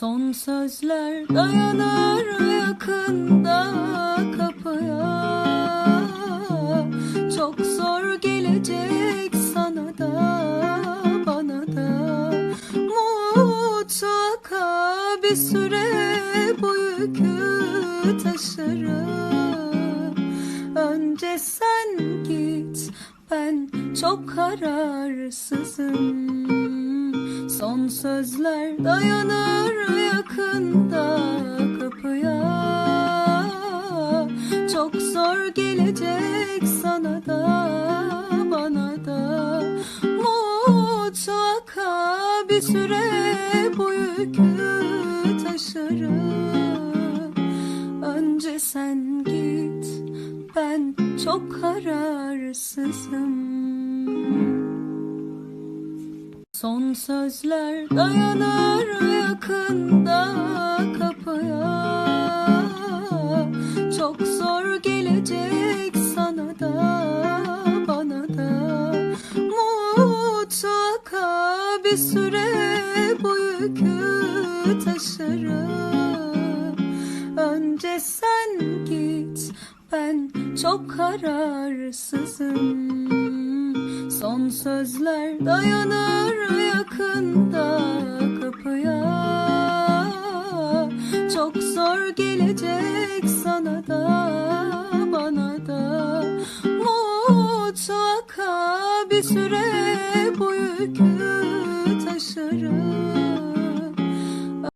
Son sözler dayanır yakında kapıya. Çok zor gelecek sana da bana da. Mutlaka bir süre bu yükü taşırım. Önce sen git ben çok kararsızım. Son sözler dayanır gelecek sana da bana da. Mutlaka bir süre bu yükü taşırım. Önce sen git ben çok kararsızım. Son sözler dayanır bir süre bu yükü taşırım. Önce sen git ben çok kararsızım. Son sözler dayanır yakında kapıya. Çok zor gelecek sana da bana da. Mutlaka bir süre bu yükü taşırım